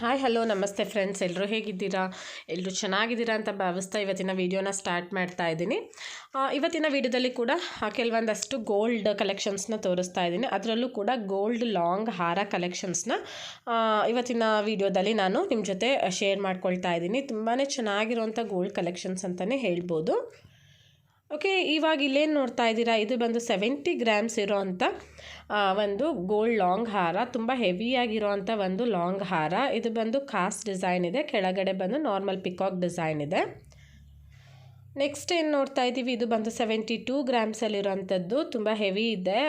Hi hello ನಮಸ್ತೆ friends ಎಲ್ಲರೂ ಹೇಗಿದ್ದೀರಾ? ಎಲ್ಲರೂ ಚೆನ್ನಾಗಿದ್ದೀರಾ ಅಂತ ಭಾವಿಸ್ತಾ ಇವತ್ತಿನ ವೀಡಿಯೋನ ಸ್ಟಾರ್ಟ್ ಮಾಡ್ತಾ ಇದ್ದೀನಿ. ಇವತ್ತಿನ ವೀಡಿಯೋದಲ್ಲಿ ಕೂಡ ಕೆಲವೊಂದಷ್ಟು ಗೋಲ್ಡ್ ಕಲೆಕ್ಷನ್ಸ್ನ ತೋರಿಸ್ತಾ ಇದ್ದೀನಿ. ಅದರಲ್ಲೂ ಕೂಡ ಗೋಲ್ಡ್ ಲಾಂಗ್ ಹಾರ ಕಲೆಕ್ಷನ್ಸ್ನ ಇವತ್ತಿನ ವೀಡಿಯೋದಲ್ಲಿ ನಾನು ನಿಮ್ಮ ಜೊತೆ ಶೇರ್ ಮಾಡ್ಕೊಳ್ತಾ ಇದ್ದೀನಿ. ತುಂಬಾ ಚೆನ್ನಾಗಿರುವಂಥ ಗೋಲ್ಡ್ ಕಲೆಕ್ಷನ್ಸ್ ಅಂತಲೇ ಹೇಳ್ಬೋದು. ಓಕೆ ಇವಾಗ ಇಲ್ಲೇನು ನೋಡ್ತಾ ಇದ್ದೀರಾ? ಇದು ಬಂದು ಸೆವೆಂಟಿ ಗ್ರಾಮ್ಸ್ ಇರೋ ಅಂಥ ಒಂದು ಗೋಲ್ಡ್ ಲಾಂಗ್ ಹಾರ, ತುಂಬ ಹೆವಿಯಾಗಿರೋವಂಥ ಒಂದು ಲಾಂಗ್ ಹಾರ. ಇದು ಬಂದು ಕಾಸ್ಟ್ ಡಿಸೈನ್ ಇದೆ, ಕೆಳಗಡೆ ಬಂದು ನಾರ್ಮಲ್ ಪಿಕಾಕ್ ಡಿಸೈನ್ ಇದೆ. ನೆಕ್ಸ್ಟ್ ಏನು ನೋಡ್ತಾ ಇದ್ದೀವಿ? ಇದು ಬಂದು ಸೆವೆಂಟಿ ಟೂ ಗ್ರಾಮ್ಸಲ್ಲಿರೋವಂಥದ್ದು ತುಂಬ ಹೆವಿ ಇದೆ.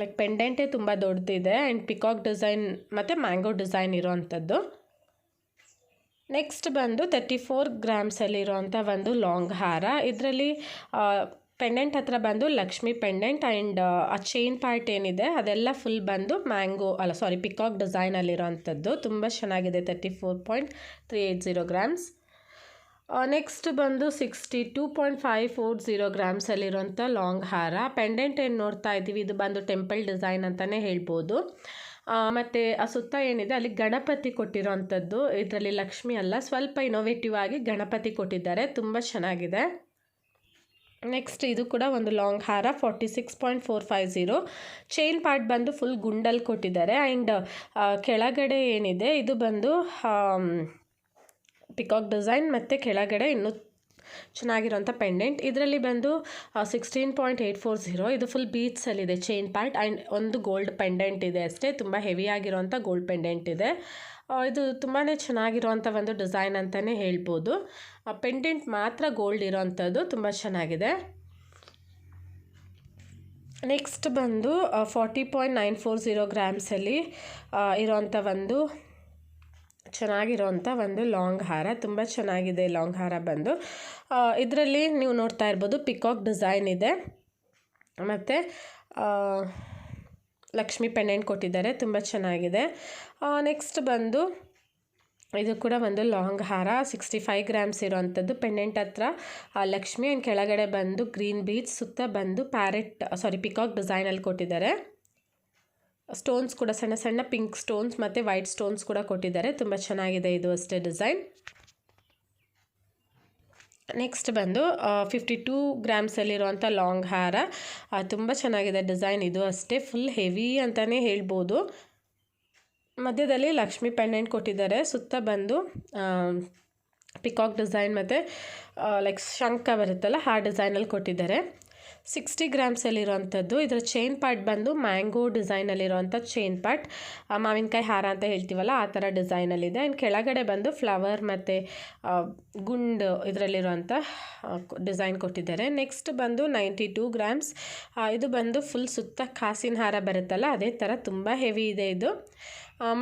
ಲೈಕ್ ಪೆಂಡೆಂಟೇ ತುಂಬ ದೊಡ್ಡದಿದೆ ಆ್ಯಂಡ್ ಪಿಕಾಕ್ ಡಿಸೈನ್ ಮತ್ತು ಮ್ಯಾಂಗೋ ಡಿಸೈನ್ ಇರೋವಂಥದ್ದು ನೆಕ್ಸ್ಟ್ ಬಂದು ತರ್ಟಿ ಫೋರ್ ಗ್ರಾಮ್ಸಲ್ಲಿರುವಂಥ ಒಂದು ಲಾಂಗ್ ಹಾರ. ಇದರಲ್ಲಿ ಪೆಂಡೆಂಟ್ ಹತ್ರ ಬಂದು ಲಕ್ಷ್ಮಿ ಪೆಂಡೆಂಟ್ ಆ್ಯಂಡ್ ಆ ಚೈನ್ ಪಾರ್ಟ್ ಏನಿದೆ, ಅದೆಲ್ಲ ಫುಲ್ ಬಂದು ಮ್ಯಾಂಗೋ ಅಲ್ಲ ಸಾರಿ ಪಿಕಾಕ್ ಡಿಸೈನಲ್ಲಿರೋವಂಥದ್ದು ತುಂಬ ಚೆನ್ನಾಗಿದೆ thirty four point three eight zero grams next ಬಂದು sixty two point five four zero ಗ್ರಾಮ್ಸಲ್ಲಿರೋಂಥ long ಹಾರ. ಪೆಂಡೆಂಟ್ ಏನು ನೋಡ್ತಾ ಇದ್ದೀವಿ, ಇದು ಬಂದು ಟೆಂಪಲ್ ಡಿಸೈನ್ ಅಂತಲೇ ಹೇಳ್ಬೋದು. ಮತ್ತು ಆ ಸುತ್ತ ಏನಿದೆ, ಅಲ್ಲಿ ಗಣಪತಿ ಕೊಟ್ಟಿರೋವಂಥದ್ದು. ಇದರಲ್ಲಿ ಲಕ್ಷ್ಮಿ ಅಲ್ಲ, ಸ್ವಲ್ಪ ಇನೋವೇಟಿವ್ ಆಗಿ ಗಣಪತಿ ಕೊಟ್ಟಿದ್ದಾರೆ. ತುಂಬ ಚೆನ್ನಾಗಿದೆ. ನೆಕ್ಸ್ಟ್ ಇದು ಕೂಡ ಒಂದು ಲಾಂಗ್ ಹಾರ forty six point four five zero chain part ಬಂದು ಫುಲ್ ಗುಂಡಲ್ಲಿ ಕೊಟ್ಟಿದ್ದಾರೆ. ಆ್ಯಂಡ್ ಕೆಳಗಡೆ ಏನಿದೆ, ಇದು ಬಂದು ಪಿಕಾಕ್ ಡಿಸೈನ್ ಮತ್ತು ಕೆಳಗಡೆ ಇನ್ನೂ ಚೆನ್ನಾಗಿರೋಂಥ ಪೆಂಡೆಂಟ್. ಇದರಲ್ಲಿ ಬಂದು sixteen point eight four zero ಇದು ಫುಲ್ ಬೀಚ್ಸಲ್ಲಿದೆ ಚೈನ್ ಪಾರ್ಟ್ ಆ್ಯಂಡ್ ಒಂದು ಗೋಲ್ಡ್ ಪೆಂಡೆಂಟ್ ಇದೆ ಅಷ್ಟೇ. ತುಂಬ ಹೆವಿಯಾಗಿರೋಂಥ ಗೋಲ್ಡ್ ಪೆಂಡೆಂಟ್ ಇದೆ. ಇದು ತುಂಬಾ ಚೆನ್ನಾಗಿರೋವಂಥ ಒಂದು ಡಿಸೈನ್ ಅಂತಲೇ ಹೇಳ್ಬೋದು. ಪೆಂಡೆಂಟ್ ಮಾತ್ರ ಗೋಲ್ಡ್ ಇರೋವಂಥದ್ದು, ತುಂಬ ಚೆನ್ನಾಗಿದೆ. ನೆಕ್ಸ್ಟ್ ಬಂದು forty point nine four zero ಗ್ರಾಮ್ಸಲ್ಲಿ ಇರೋವಂಥ ಒಂದು ಚೆನ್ನಾಗಿರೋವಂಥ ಒಂದು ಲಾಂಗ್ ಹಾರ ತುಂಬ ಚೆನ್ನಾಗಿದೆ ಲಾಂಗ್ ಹಾರ ಬಂದು ಇದರಲ್ಲಿ ನೀವು ನೋಡ್ತಾ ಇರ್ಬೋದು ಪಿಕಾಕ್ ಡಿಸೈನ್ ಇದೆ. ಮತ್ತು ಲಕ್ಷ್ಮಿ ಪೆಂಡೆಂಟ್ ಕೊಟ್ಟಿದ್ದಾರೆ, ತುಂಬ ಚೆನ್ನಾಗಿದೆ. ನೆಕ್ಸ್ಟ್ ಬಂದು, ಇದು ಕೂಡ ಒಂದು ಲಾಂಗ್ ಹಾರ ಸಿಕ್ಸ್ಟಿ ಫೈವ್ ಗ್ರಾಮ್ಸ್ ಇರೋವಂಥದ್ದು ಪೆಂಡೆಂಟ್ ಹತ್ರ. ಲಕ್ಷ್ಮಿ ಆ್ಯಂಡ್ ಕೆಳಗಡೆ ಬಂದು ಗ್ರೀನ್ ಬೀಚ್, ಸುತ್ತ ಬಂದು ಪ್ಯಾರೆಟ್ ಸಾರಿ ಪಿಕಾಕ್ ಡಿಸೈನಲ್ಲಿ ಕೊಟ್ಟಿದ್ದಾರೆ. ಸ್ಟೋನ್ಸ್ ಕೂಡ ಸಣ್ಣ ಸಣ್ಣ ಪಿಂಕ್ ಸ್ಟೋನ್ಸ್ ಮತ್ತು ವೈಟ್ ಸ್ಟೋನ್ಸ್ ಕೂಡ ಕೊಟ್ಟಿದ್ದಾರೆ. ತುಂಬ ಚೆನ್ನಾಗಿದೆ ಇದು ಅಷ್ಟೇ ಡಿಸೈನ್ ನೆಕ್ಸ್ಟ್ ಬಂದು ಫಿಫ್ಟಿ ಟೂ ಗ್ರಾಮ್ಸಲ್ಲಿರುವಂಥ ಲಾಂಗ್ ಹಾರ. ತುಂಬ ಚೆನ್ನಾಗಿದೆ ಡಿಸೈನ್ ಇದು ಅಷ್ಟೇ ಫುಲ್ ಹೆವಿ ಅಂತಲೇ ಹೇಳ್ಬೋದು. ಮಧ್ಯದಲ್ಲಿ ಲಕ್ಷ್ಮಿ ಪೆಂಡೆಂಟ್ ಕೊಟ್ಟಿದ್ದಾರೆ. ಸುತ್ತ ಬಂದು ಪಿಕಾಕ್ ಡಿಸೈನ್ ಮತ್ತು ಲೈಕ್ ಶಂಕ ಬರುತ್ತಲ್ಲ, ಆ ಡಿಸೈನಲ್ಲಿ ಕೊಟ್ಟಿದ್ದಾರೆ. ಸಿಕ್ಸ್ಟಿ ಗ್ರಾಮ್ಸಲ್ಲಿರುವಂಥದ್ದು. ಇದರ ಚೈನ್ ಪಾರ್ಟ್ ಬಂದು ಮ್ಯಾಂಗೋ ಡಿಸೈನಲ್ಲಿರುವಂಥ ಚೈನ್ ಪಾರ್ಟ್ ಮಾವಿನಕಾಯಿ ಹಾರ ಅಂತ ಹೇಳ್ತೀವಲ್ಲ, ಆ ಥರ ಡಿಸೈನಲ್ಲಿದೆ ಆ್ಯಂಡ್ ಕೆಳಗಡೆ ಬಂದು ಫ್ಲವರ್ ಮತ್ತು ಗುಂಡು ಇದರಲ್ಲಿರುವಂಥ ಡಿಸೈನ್ ಕೊಟ್ಟಿದ್ದಾರೆ. ನೆಕ್ಸ್ಟ್ ಬಂದು ನೈಂಟಿ ಟೂ ಗ್ರಾಮ್ಸ್ ಇದು ಬಂದು ಫುಲ್ ಸುತ್ತ ಕಾಸಿನ ಹಾರ ಬರುತ್ತಲ್ಲ, ಅದೇ ಥರ ತುಂಬ ಹೆವಿ ಇದೆ ಇದು.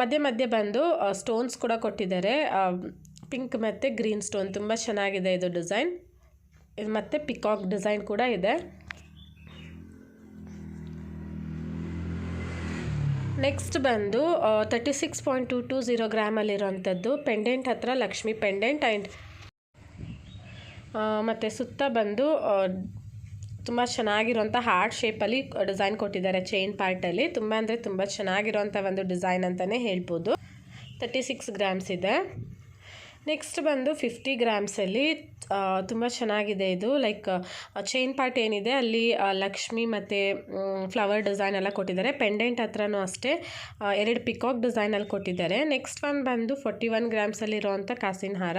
ಮಧ್ಯೆ ಮಧ್ಯೆ ಬಂದು ಸ್ಟೋನ್ಸ್ ಕೂಡ ಕೊಟ್ಟಿದ್ದಾರೆ. ಪಿಂಕ್ ಮತ್ತು ಗ್ರೀನ್ ಸ್ಟೋನ್ ತುಂಬ ಚೆನ್ನಾಗಿದೆ ಇದು ಡಿಸೈನ್ ಇದು ಮತ್ತು ಪಿಕಾಕ್ ಡಿಸೈನ್ ಕೂಡ ಇದೆ. ನೆಕ್ಸ್ಟ್ ಬಂದು thirty six point two two zero ಗ್ರಾಮಲ್ಲಿರೋವಂಥದ್ದು pendant ಹತ್ರ ಲಕ್ಷ್ಮಿ ಪೆಂಡೆಂಟ್ ಆ್ಯಂಡ್ ಮತ್ತು ಸುತ್ತ ಬಂದು ತುಂಬ ಚೆನ್ನಾಗಿರುವಂಥ ಹಾರ್ಟ್ ಶೇಪಲ್ಲಿ ಡಿಸೈನ್ ಕೊಟ್ಟಿದ್ದಾರೆ ಚೈನ್ ಪಾರ್ಟಲ್ಲಿ ತುಂಬ ಅಂದರೆ ತುಂಬ ಚೆನ್ನಾಗಿರೋಂಥ ಒಂದು ಡಿಸೈನ್ ಅಂತಲೇ ಹೇಳ್ಬೋದು. ತರ್ಟಿ ಸಿಕ್ಸ್ ಗ್ರಾಮ್ಸ್ ಇದೆ. ನೆಕ್ಸ್ಟ್ ಬಂದು ಫಿಫ್ಟಿ ಗ್ರಾಮ್ಸಲ್ಲಿ ತುಂಬ ಚೆನ್ನಾಗಿದೆ ಇದು. ಲೈಕ್ ಚೈನ್ ಪಾರ್ಟ್ ಏನಿದೆ, ಅಲ್ಲಿ ಲಕ್ಷ್ಮಿ ಮತ್ತು ಫ್ಲವರ್ ಡಿಸೈನ್ ಎಲ್ಲ ಕೊಟ್ಟಿದ್ದಾರೆ. ಪೆಂಡೆಂಟ್ ಹತ್ರನೂ ಅಷ್ಟೇ ಎರಡು ಪಿಕಾಕ್ ಡಿಸೈನಲ್ಲಿ ಕೊಟ್ಟಿದ್ದಾರೆ. ನೆಕ್ಸ್ಟ್ ಒನ್ ಬಂದು ಫೋರ್ಟಿ ಒನ್ ಗ್ರಾಮ್ಸಲ್ಲಿರುವಂಥ ಕಾಸಿನ ಹಾರ.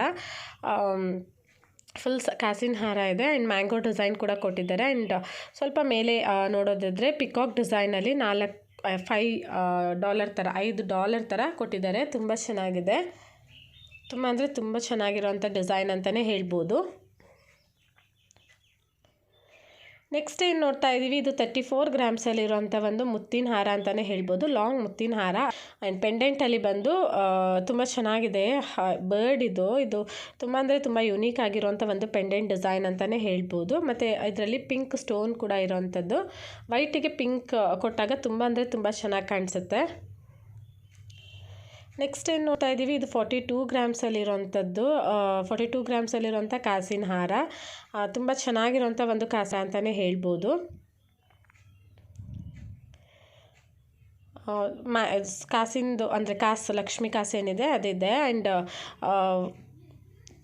ಫುಲ್ ಕಾಸಿನ ಹಾರ ಇದೆ. ಆ್ಯಂಡ್ ಮ್ಯಾಂಗೋ ಡಿಸೈನ್ ಕೂಡ ಕೊಟ್ಟಿದ್ದಾರೆ. ಆ್ಯಂಡ್ ಸ್ವಲ್ಪ ಮೇಲೆ ನೋಡೋದಾದರೆ ಪಿಕಾಕ್ ಡಿಸೈನಲ್ಲಿ ನಾಲ್ಕು ಫೈ ಡಾಲರ್ ಥರ ಐದು ಡಾಲರ್ ಥರ ಕೊಟ್ಟಿದ್ದಾರೆ. ತುಂಬ ಚೆನ್ನಾಗಿದೆ. ತುಂಬ ಅಂದರೆ ತುಂಬ ಚೆನ್ನಾಗಿರೋಂಥ ಡಿಸೈನ್ ಅಂತಲೇ ಹೇಳ್ಬೋದು. ನೆಕ್ಸ್ಟ್ ಏನು ನೋಡ್ತಾ ಇದ್ದೀವಿ ಇದು ತರ್ಟಿ ಫೋರ್ ಗ್ರಾಮ್ಸಲ್ಲಿರುವಂಥ ಒಂದು ಮುತ್ತಿನ ಹಾರ ಅಂತಲೇ ಹೇಳ್ಬೋದು. ಲಾಂಗ್ ಮುತ್ತಿನ ಹಾರ. ಆ್ಯಂಡ್ ಪೆಂಡೆಂಟಲ್ಲಿ ಬಂದು ತುಂಬ ಚೆನ್ನಾಗಿದೆ. ಬರ್ಡ್ ಇದು. ಇದು ತುಂಬ ಅಂದರೆ ತುಂಬ ಯುನೀಕ್ ಆಗಿರುವಂಥ ಒಂದು ಪೆಂಡೆಂಟ್ ಡಿಸೈನ್ ಅಂತಲೇ ಹೇಳ್ಬೋದು. ಮತ್ತು ಇದರಲ್ಲಿ ಪಿಂಕ್ ಸ್ಟೋನ್ ಕೂಡ ಇರೋವಂಥದ್ದು ವೈಟಿಗೆ ಪಿಂಕ್ ಕೊಟ್ಟಾಗ ತುಂಬ ಅಂದರೆ ತುಂಬ ಚೆನ್ನಾಗಿ ಕಾಣಿಸುತ್ತೆ. ನೆಕ್ಸ್ಟ್ ಏನು ನೋಡ್ತಾ ಇದ್ದೀವಿ ಇದು ಫಾರ್ಟಿ ಟೂ ಗ್ರಾಮ್ಸಲ್ಲಿರೋವಂಥದ್ದು ಫಾರ್ಟಿ ಟೂ ಗ್ರಾಮ್ಸಲ್ಲಿರೋಂಥ ಕಾಸಿನ ಹಾರ. ತುಂಬ ಚೆನ್ನಾಗಿರೋಂಥ ಒಂದು ಕಾಸ ಅಂತಲೇ ಹೇಳ್ಬೋದು. ಮ್ಯಾ ಕಾಸಿಂದು, ಅಂದರೆ ಕಾಸು, ಲಕ್ಷ್ಮಿ ಕಾಸು ಏನಿದೆ, ಅದಿದೆ. ಆ್ಯಂಡ್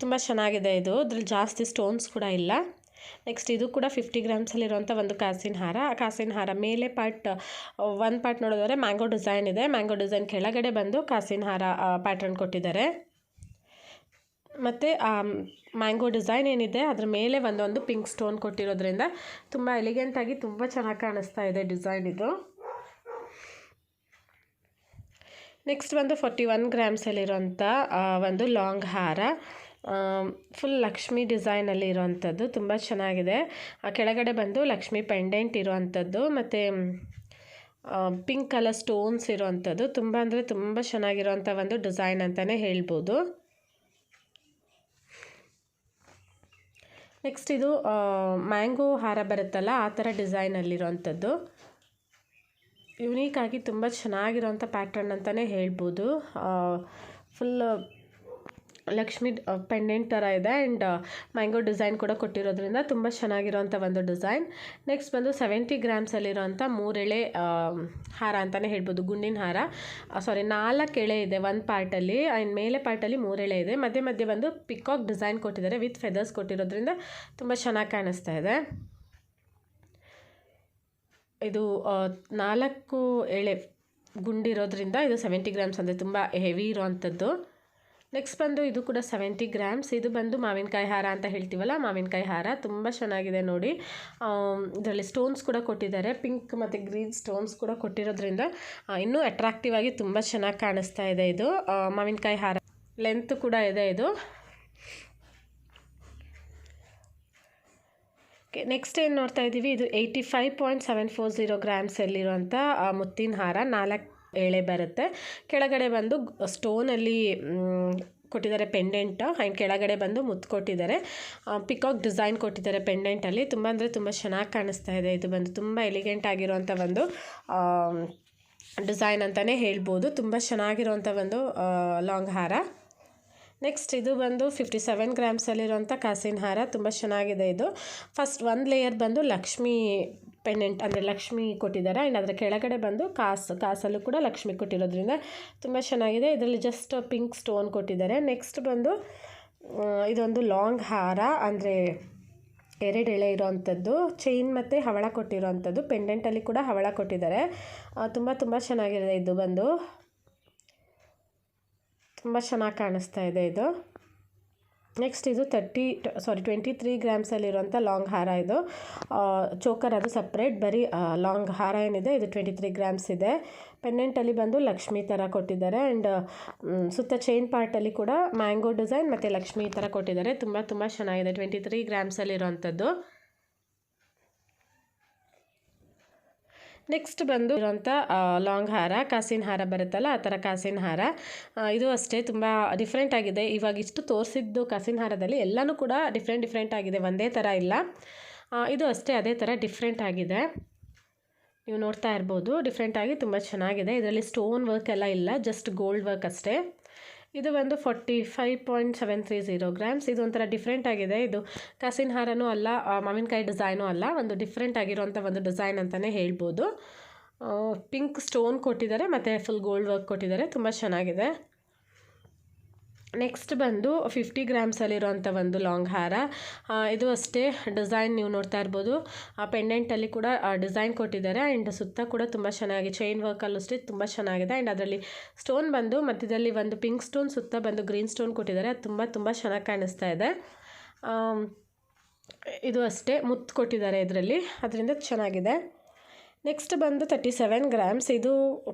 ತುಂಬ ಚೆನ್ನಾಗಿದೆ ಇದು. ಅದ್ರಲ್ಲಿ ಜಾಸ್ತಿ ಸ್ಟೋನ್ಸ್ ಕೂಡ ಇಲ್ಲ. ನೆಕ್ಸ್ಟ್ ಇದು ಕೂಡ ಫಿಫ್ಟಿ ಗ್ರಾಮ್ಸಲ್ಲಿರುವಂಥ ಒಂದು ಕಾಸಿನ ಹಾರ. ಆ ಕಾಸಿನ ಹಾರ ಮೇಲೆ ಪಾರ್ಟ್ ಒಂದು ಪಾರ್ಟ್ ನೋಡಿದ್ರೆ ಮ್ಯಾಂಗೋ ಡಿಸೈನ್ ಇದೆ. ಮ್ಯಾಂಗೋ ಡಿಸೈನ್ ಕೆಳಗಡೆ ಬಂದು ಕಾಸಿನ ಹಾರ ಪ್ಯಾಟ್ರನ್ ಕೊಟ್ಟಿದ್ದಾರೆ. ಮತ್ತು ಮ್ಯಾಂಗೋ ಡಿಸೈನ್ ಏನಿದೆ, ಅದ್ರ ಮೇಲೆ ಒಂದೊಂದು ಪಿಂಕ್ ಸ್ಟೋನ್ ಕೊಟ್ಟಿರೋದ್ರಿಂದ ತುಂಬ ಎಲಿಗೆಂಟಾಗಿ ತುಂಬ ಚೆನ್ನಾಗಿ ಕಾಣಿಸ್ತಾ ಇದೆ ಡಿಸೈನ್ ಇದು. ನೆಕ್ಸ್ಟ್ ಬಂದು ಫೋರ್ಟಿ ಒನ್ ಗ್ರಾಮ್ಸಲ್ಲಿರೋಂಥ ಒಂದು ಲಾಂಗ್ ಹಾರ. ಫುಲ್ ಲಕ್ಷ್ಮಿ ಡಿಸೈನಲ್ಲಿ ಇರೋವಂಥದ್ದು ತುಂಬ ಚೆನ್ನಾಗಿದೆ. ಆ ಕೆಳಗಡೆ ಬಂದು ಲಕ್ಷ್ಮಿ ಪೆಂಡೆಂಟ್ ಇರೋವಂಥದ್ದು ಮತ್ತು ಪಿಂಕ್ ಕಲರ್ ಸ್ಟೋನ್ಸ್ ಇರೋವಂಥದ್ದು ತುಂಬ ಅಂದರೆ ತುಂಬ ಚೆನ್ನಾಗಿರೋವಂಥ ಒಂದು ಡಿಸೈನ್ ಅಂತಲೇ ಹೇಳ್ಬೋದು. ನೆಕ್ಸ್ಟ್ ಇದು ಮ್ಯಾಂಗೋ ಹಾರ ಬರುತ್ತಲ್ಲ, ಆ ಥರ ಡಿಸೈನಲ್ಲಿರೋವಂಥದ್ದು ಯುನೀಕಾಗಿ ತುಂಬ ಚೆನ್ನಾಗಿರೋಂಥ ಪ್ಯಾಟ್ರನ್ ಅಂತಲೇ ಹೇಳ್ಬೋದು. ಫುಲ್ ಲಕ್ಷ್ಮಿ ಪೆಂಡೆಂಟ್ ಥರ ಇದೆ ಆ್ಯಂಡ್ ಮ್ಯಾಂಗೋ ಡಿಸೈನ್ ಕೂಡ ಕೊಟ್ಟಿರೋದ್ರಿಂದ ತುಂಬ ಚೆನ್ನಾಗಿರೋವಂಥ ಒಂದು ಡಿಸೈನ್ ನೆಕ್ಸ್ಟ್ ಬಂದು ಸೆವೆಂಟಿ ಗ್ರಾಮ್ಸಲ್ಲಿರೋಂಥ ಮೂರೆಳೆ ಹಾರ ಅಂತಲೇ ಹೇಳ್ಬೋದು, ಗುಂಡಿನ ಹಾರ. ಸಾರಿ ನಾಲ್ಕು ಎಳೆ ಇದೆ ಒಂದು ಪಾರ್ಟಲ್ಲಿ ಆ್ಯಂಡ್ ಮೇಲೆ ಪಾರ್ಟಲ್ಲಿ ಮೂರೆಳೆ ಇದೆ. ಮಧ್ಯೆ ಮಧ್ಯೆ ಬಂದು ಪಿಕಾಕ್ ಡಿಸೈನ್ ಕೊಟ್ಟಿದ್ದಾರೆ ವಿತ್ ಫೆದರ್ಸ್ ಕೊಟ್ಟಿರೋದ್ರಿಂದ ತುಂಬ ಚೆನ್ನಾಗಿ ಕಾಣಿಸ್ತಾ ಇದೆ. ಇದು ನಾಲ್ಕು ಎಳೆ ಗುಂಡಿರೋದ್ರಿಂದ ಇದು ಸೆವೆಂಟಿ ಗ್ರಾಮ್ಸ್ ಅಂದರೆ ತುಂಬ ಹೆವಿ ಇರೋವಂಥದ್ದು ನೆಕ್ಸ್ಟ್ ಬಂದು ಇದು ಕೂಡ ಸೆವೆಂಟಿ ಗ್ರಾಮ್ಸ್ ಇದು ಬಂದು ಮಾವಿನಕಾಯಿ ಹಾರ ಅಂತ ಹೇಳ್ತೀವಲ್ಲ, ಮಾವಿನಕಾಯಿ ಹಾರ ತುಂಬ ಚೆನ್ನಾಗಿದೆ ನೋಡಿ. ಇದರಲ್ಲಿ ಸ್ಟೋನ್ಸ್ ಕೂಡ ಕೊಟ್ಟಿದ್ದಾರೆ. ಪಿಂಕ್ ಮತ್ತು ಗ್ರೀನ್ ಸ್ಟೋನ್ಸ್ ಕೂಡ ಕೊಟ್ಟಿರೋದ್ರಿಂದ ಇನ್ನೂ ಅಟ್ರಾಕ್ಟಿವ್ ಆಗಿ ತುಂಬ ಚೆನ್ನಾಗಿ ಕಾಣಿಸ್ತಾ ಇದೆ ಇದು. ಮಾವಿನಕಾಯಿ ಹಾರ ಲೆಂತ್ ಕೂಡ ಇದೆ ಇದು. ನೆಕ್ಸ್ಟ್ ಏನು ನೋಡ್ತಾ ಇದ್ದೀವಿ ಇದು eighty five point seven four zero ಗ್ರಾಮ್ಸಲ್ಲಿರುವಂಥ ಮುತ್ತಿನ ಹಾರ. ನಾಲ್ಕು ಎಳೆ ಬರುತ್ತೆ. ಕೆಳಗಡೆ ಬಂದು ಸ್ಟೋನಲ್ಲಿ ಕೊಟ್ಟಿದ್ದಾರೆ ಪೆಂಡೆಂಟ್. ಆ್ಯಂಡ್ ಕೆಳಗಡೆ ಬಂದು ಮುತ್ತು ಕೊಟ್ಟಿದ್ದಾರೆ. ಪಿಕಾಕ್ ಡಿಸೈನ್ ಕೊಟ್ಟಿದ್ದಾರೆ ಪೆಂಡೆಂಟಲ್ಲಿ. ತುಂಬ ಅಂದರೆ ತುಂಬ ಚೆನ್ನಾಗಿ ಕಾಣಿಸ್ತಾ ಇದೆ. ಇದು ಬಂದು ತುಂಬ ಎಲಿಗೆಂಟ್ ಆಗಿರುವಂಥ ಒಂದು ಡಿಸೈನ್ ಅಂತಲೇ ಹೇಳ್ಬೋದು. ತುಂಬ ಚೆನ್ನಾಗಿರುವಂಥ ಒಂದು ಲಾಂಗ್ ಹಾರ. ನೆಕ್ಸ್ಟ್ ಇದು ಬಂದು ಫಿಫ್ಟಿ ಸೆವೆನ್ ಗ್ರಾಮ್ಸಲ್ಲಿರುವಂಥ ಕಾಸಿನ ಹಾರ. ತುಂಬ ಚೆನ್ನಾಗಿದೆ ಇದು. ಫಸ್ಟ್ ಒಂದು ಲೇಯರ್ ಬಂದು ಲಕ್ಷ್ಮಿ ಪೆಂಡೆಂಟ್ ಅಂದರೆ ಲಕ್ಷ್ಮಿ ಕೊಟ್ಟಿದ್ದಾರೆ ಆ್ಯಂಡ್ ಅದರ ಕೆಳಗಡೆ ಬಂದು ಕಾಸು, ಕಾಸಲ್ಲೂ ಕೂಡ ಲಕ್ಷ್ಮಿ ಕೊಟ್ಟಿರೋದ್ರಿಂದ ತುಂಬ ಚೆನ್ನಾಗಿದೆ. ಇದರಲ್ಲಿ ಜಸ್ಟ್ ಪಿಂಕ್ ಸ್ಟೋನ್ ಕೊಟ್ಟಿದ್ದಾರೆ. ನೆಕ್ಸ್ಟ್ ಬಂದು ಇದೊಂದು ಲಾಂಗ್ ಹಾರ ಅಂದರೆ ಎರಡು ಎಳೆ ಇರೋವಂಥದ್ದು ಚೈನ್ ಮತ್ತು ಹವಳ ಕೊಟ್ಟಿರೋವಂಥದ್ದು ಪೆಂಡೆಂಟಲ್ಲಿ ಕೂಡ ಹವಳ ಕೊಟ್ಟಿದ್ದಾರೆ. ತುಂಬ ತುಂಬ ಚೆನ್ನಾಗಿದೆ ಇದು ಬಂದು. ತುಂಬ ಚೆನ್ನಾಗಿ ಕಾಣಿಸ್ತಾ ಇದೆ ಇದು. ನೆಕ್ಸ್ಟ್ ಇದು ತರ್ಟಿ ಸಾರಿ ಟ್ವೆಂಟಿ ತ್ರೀ ಗ್ರಾಮ್ಸಲ್ಲಿರುವಂಥ ಲಾಂಗ್ ಹಾರ ಇದು. ಚೋಕರ್ ಅದು ಸಪ್ರೇಟ್ ಬರೀ ಲಾಂಗ್ ಹಾರ ಏನಿದೆ, ಇದು ಟ್ವೆಂಟಿ ತ್ರೀ ಗ್ರಾಮ್ಸ್ ಇದೆ ಪೆಂಡೆಂಟಲ್ಲಿ ಬಂದು ಲಕ್ಷ್ಮಿ ಥರ ಕೊಟ್ಟಿದ್ದಾರೆ ಆ್ಯಂಡ್ ಸುತ್ತ ಚೈನ್ ಪಾರ್ಟಲ್ಲಿ ಕೂಡ ಮ್ಯಾಂಗೋ ಡಿಸೈನ್ ಮತ್ತು ಲಕ್ಷ್ಮಿ ಥರ ಕೊಟ್ಟಿದ್ದಾರೆ. ತುಂಬ ತುಂಬ ಚೆನ್ನಾಗಿದೆ ಟ್ವೆಂಟಿ ತ್ರೀ ಗ್ರಾಮ್ಸಲ್ಲಿರುವಂಥದ್ದು ನೆಕ್ಸ್ಟ್ ಬಂದು ಇರೋಂಥ ಲಾಂಗ್ ಹಾರ, ಕಾಸಿನ ಹಾರ ಬರುತ್ತಲ್ಲ, ಆ ಥರ ಕಾಸಿನ ಹಾರ. ಇದು ಅಷ್ಟೇ, ತುಂಬ ಡಿಫ್ರೆಂಟ್ ಆಗಿದೆ. ಇವಾಗ ಇಷ್ಟು ತೋರಿಸಿದ್ದು ಕಾಸಿನ ಹಾರದಲ್ಲಿ ಎಲ್ಲನೂ ಕೂಡ ಡಿಫ್ರೆಂಟ್ ಡಿಫ್ರೆಂಟ್ ಆಗಿದೆ. ಒಂದೇ ಥರ ಇಲ್ಲ. ಇದು ಅಷ್ಟೇ, ಅದೇ ಥರ ಡಿಫ್ರೆಂಟ್ ಆಗಿದೆ. ನೀವು ನೋಡ್ತಾ ಇರ್ಬೋದು ಡಿಫ್ರೆಂಟಾಗಿ ತುಂಬ ಚೆನ್ನಾಗಿದೆ. ಇದರಲ್ಲಿ ಸ್ಟೋನ್ ವರ್ಕ್ ಎಲ್ಲ ಇಲ್ಲ ಜಸ್ಟ್ ಗೋಲ್ಡ್ ವರ್ಕ್ ಅಷ್ಟೇ. ಇದು ಒಂದು forty five point seven three zero grams. ಇದು ಒಂಥರ ಡಿಫ್ರೆಂಟ್ ಆಗಿದೆ. ಇದು ಕಸಿನ ಹಾರನೂ ಅಲ್ಲ ಮಾವಿನಕಾಯಿ ಡಿಸೈನೂ ಅಲ್ಲ, ಒಂದು ಡಿಫ್ರೆಂಟ್ ಆಗಿರುವಂಥ ಒಂದು ಡಿಸೈನ್ ಅಂತಲೇ ಹೇಳ್ಬೋದು. ಪಿಂಕ್ ಸ್ಟೋನ್ ಕೊಟ್ಟಿದ್ದಾರೆ, ಮತ್ತು ಫುಲ್ ಗೋಲ್ಡ್ ವರ್ಕ್ ಕೊಟ್ಟಿದ್ದಾರೆ, ತುಂಬ ಚೆನ್ನಾಗಿದೆ. ನೆಕ್ಸ್ಟ್ ಬಂದು ಫಿಫ್ಟಿ ಗ್ರಾಮ್ಸಲ್ಲಿರೋಂಥ ಒಂದು ಲಾಂಗ್ ಹಾರ. ಇದು ಅಷ್ಟೇ ಡಿಸೈನ್ ನೀವು ನೋಡ್ತಾ ಇರ್ಬೋದು. ಆ ಪೆಂಡೆಂಟಲ್ಲಿ ಕೂಡ ಡಿಸೈನ್ ಕೊಟ್ಟಿದ್ದಾರೆ. ಆ್ಯಂಡ್ ಸುತ್ತ ಕೂಡ ತುಂಬ ಚೆನ್ನಾಗಿ ಚೈನ್ ವರ್ಕಲ್ಲೂ ಅಷ್ಟೇ ತುಂಬ ಚೆನ್ನಾಗಿದೆ. ಆ್ಯಂಡ್ ಅದರಲ್ಲಿ ಸ್ಟೋನ್ ಬಂದು ಮಧ್ಯದಲ್ಲಿ ಒಂದು ಪಿಂಕ್ ಸ್ಟೋನ್ ಸುತ್ತ ಬಂದು ಗ್ರೀನ್ ಸ್ಟೋನ್ ಕೊಟ್ಟಿದ್ದಾರೆ. ಅದು ತುಂಬ ತುಂಬ ಚೆನ್ನಾಗಿ ಕಾಣಿಸ್ತಾ ಇದೆ. ಇದು ಅಷ್ಟೇ ಮುತ್ತು ಕೊಟ್ಟಿದ್ದಾರೆ ಇದರಲ್ಲಿ. ಅದರಿಂದ ಚೆನ್ನಾಗಿದೆ. ನೆಕ್ಸ್ಟ್ ಬಂದು ತರ್ಟಿ ಸೆವೆನ್ ಗ್ರಾಮ್ಸ್ ಇದು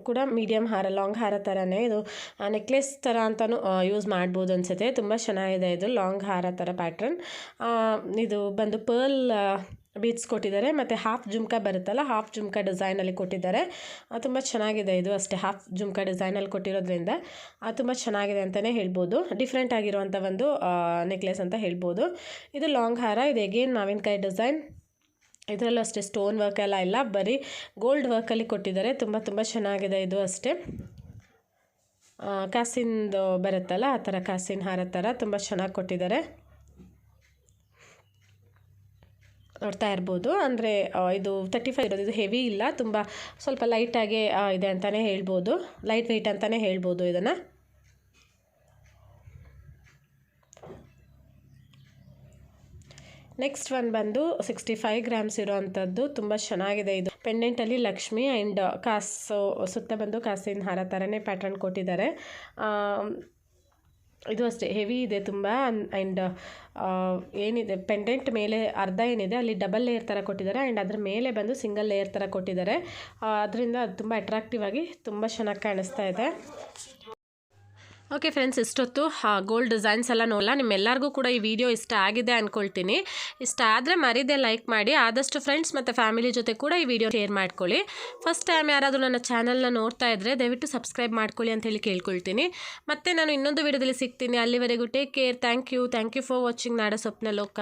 ಕೂಡ ಮೀಡಿಯಮ್ ಹಾರ ಲಾಂಗ್ ಹಾರ ಥರನೇ ಇದು ನೆಕ್ಲೆಸ್ ಥರ ಅಂತಲೂ ಯೂಸ್ ಮಾಡ್ಬೋದು ಅನಿಸುತ್ತೆ. ತುಂಬ ಚೆನ್ನಾಗಿದೆ ಇದು ಲಾಂಗ್ ಹಾರ ಥರ ಪ್ಯಾಟ್ರನ್ ಇದು ಬಂದು ಪರ್ಲ್ ಬೀಟ್ಸ್ ಕೊಟ್ಟಿದ್ದಾರೆ. ಮತ್ತು ಹಾಫ್ ಜುಮ್ಕಾ ಬರುತ್ತಲ್ಲ ಹಾಫ್ ಜುಮ್ಕಾ ಡಿಸೈನಲ್ಲಿ ಕೊಟ್ಟಿದ್ದಾರೆ. ತುಂಬ ಚೆನ್ನಾಗಿದೆ ಇದು ಅಷ್ಟೇ ಹಾಫ್ ಜುಮ್ಕಾ ಡಿಸೈನಲ್ಲಿ ಕೊಟ್ಟಿರೋದ್ರಿಂದ. ತುಂಬ ಚೆನ್ನಾಗಿದೆ ಅಂತಲೇ ಹೇಳ್ಬೋದು. ಡಿಫ್ರೆಂಟ್ ಆಗಿರುವಂಥ ಒಂದು ನೆಕ್ಲೆಸ್ ಅಂತ ಹೇಳ್ಬೋದು. ಇದು ಲಾಂಗ್ ಹಾರ, ಇದು ಎಗೇನ್ ಮಾವಿನಕಾಯಿ ಡಿಸೈನ್ ಇದರಲ್ಲೂ ಅಷ್ಟೇ ಸ್ಟೋನ್ ವರ್ಕ್ ಎಲ್ಲ ಇಲ್ಲ. ಬರೀ ಗೋಲ್ಡ್ ವರ್ಕಲ್ಲಿ ಕೊಟ್ಟಿದ್ದಾರೆ. ತುಂಬ ತುಂಬ ಚೆನ್ನಾಗಿದೆ ಇದು ಅಷ್ಟೇ. ಕಾಸಿಂದು ಬರುತ್ತಲ್ಲ, ಆ ಥರ ಕಾಸಿನ ಹಾರ ಥರ ತುಂಬ ಚೆನ್ನಾಗಿ ಕೊಟ್ಟಿದ್ದಾರೆ. ನೋಡ್ತಾ ಇರ್ಬೋದು. ಅಂದರೆ ಇದು ತರ್ಟಿ ಫೈವ್ ಇರೋದು. ಇದು ಹೆವಿ ಇಲ್ಲ. ತುಂಬ ಸ್ವಲ್ಪ ಲೈಟಾಗಿ ಇದೆ ಅಂತಲೇ ಹೇಳ್ಬೋದು. ಲೈಟ್ ವೆಯ್ಟ್ ಅಂತಲೇ ಹೇಳ್ಬೋದು ಇದನ್ನು. ನೆಕ್ಸ್ಟ್ ಒಂದು ಬಂದು ಸಿಕ್ಸ್ಟಿ ಫೈವ್ ಗ್ರಾಮ್ಸ್ ಇರೋವಂಥದ್ದು ತುಂಬ ಚೆನ್ನಾಗಿದೆ ಇದು. ಪೆಂಡೆಂಟಲ್ಲಿ ಲಕ್ಷ್ಮಿ ಆ್ಯಂಡ್ ಕಾಸು, ಸುತ್ತ ಬಂದು ಕಾಸಿನ ಹಾರ ಥರನೇ ಪ್ಯಾಟ್ರನ್ ಕೊಟ್ಟಿದ್ದಾರೆ. ಇದು ಅಷ್ಟೇ ಹೆವಿ ಇದೆ ತುಂಬ ಆ್ಯಂಡ್ ಏನಿದೆ ಪೆಂಡೆಂಟ್ ಮೇಲೆ ಅರ್ಧ ಏನಿದೆ, ಅಲ್ಲಿ ಡಬಲ್ ಲೇಯರ್ ಥರ ಕೊಟ್ಟಿದ್ದಾರೆ ಆ್ಯಂಡ್ ಅದ್ರ ಮೇಲೆ ಬಂದು ಸಿಂಗಲ್ ಲೇಯರ್ ಥರ ಕೊಟ್ಟಿದ್ದಾರೆ. ಅದರಿಂದ ಅದು ತುಂಬ ಅಟ್ರಾಕ್ಟಿವ್ ಆಗಿ ತುಂಬ ಚೆನ್ನಾಗಿ ಕಾಣಿಸ್ತಾ ಇದೆ. ಓಕೆ ಫ್ರೆಂಡ್ಸ್ ಇಷ್ಟೊತ್ತು ಗೋಲ್ಡ್ ಡಿಸೈನ್ಸ್ ಎಲ್ಲ ನೋಡಲ್ಲ ನಿಮ್ಮೆಲ್ಲರಿಗೂ ಕೂಡ ಈ ವಿಡಿಯೋ ಇಷ್ಟ ಆಗಿದೆ ಅಂದ್ಕೊಳ್ತೀನಿ ಇಷ್ಟ ಆದರೆ ಮರಿದೆ ಲೈಕ್ ಮಾಡಿ. ಆದಷ್ಟು ಫ್ರೆಂಡ್ಸ್ ಮತ್ತು ಫ್ಯಾಮಿಲಿ ಜೊತೆ ಕೂಡ ಈ ವಿಡಿಯೋ ಶೇರ್ ಮಾಡ್ಕೊಳ್ಳಿ. ಫಸ್ಟ್ ಟೈಮ್ ಯಾರಾದರೂ ನನ್ನ ಚಾನಲ್ನ ನೋಡ್ತಾ ಇದ್ದರೆ ದಯವಿಟ್ಟು ಸಬ್ಸ್ಕ್ರೈಬ್ ಮಾಡ್ಕೊಳ್ಳಿ ಅಂತ ಹೇಳಿ ಕೇಳ್ಕೊಳ್ತೀನಿ. ಮತ್ತೆ ನಾನು ಇನ್ನೊಂದು ವಿಡಿಯೋದಲ್ಲಿ ಸಿಗ್ತೀನಿ. ಅಲ್ಲಿವರೆಗೂ take care thank you thank you for watching Nada Swapna Loka.